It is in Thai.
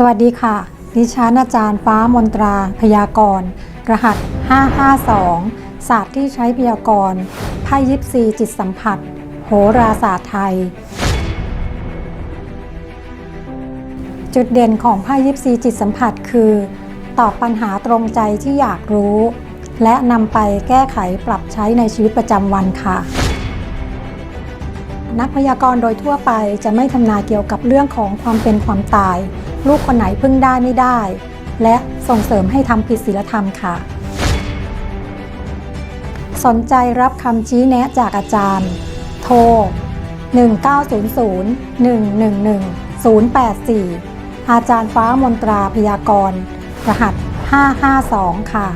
สวัสดีค่ะ ดิฉันอาจารย์ฟ้ามนตราพยากรณ์รหัส 552 ศาสตร์ที่ใช้พยากรณ์ไพ่ยิปซีจิตสัมผัส โหราศาสตร์ไทย จุดเด่นของไพ่ยิปซีจิตสัมผัสคือ ตอบปัญหาตรงใจที่อยากรู้ และนำไปแก้ไขปรับใช้ในชีวิตประจำวันค่ะนักพยากรณ์โดยทั่วไปจะไม่ทำนายเกี่ยวกับเรื่องของความเป็นความตาย ลูกคนไหนพึ่งได้ไม่ได้ และส่งเสริมให้ทำผิดศีลธรรมค่ะ สนใจรับคำชี้แนะจากอาจารย์ โทร 1900 111 084 อาจารย์ฟ้ามนตราพยากร รหัส 552 ค่ะ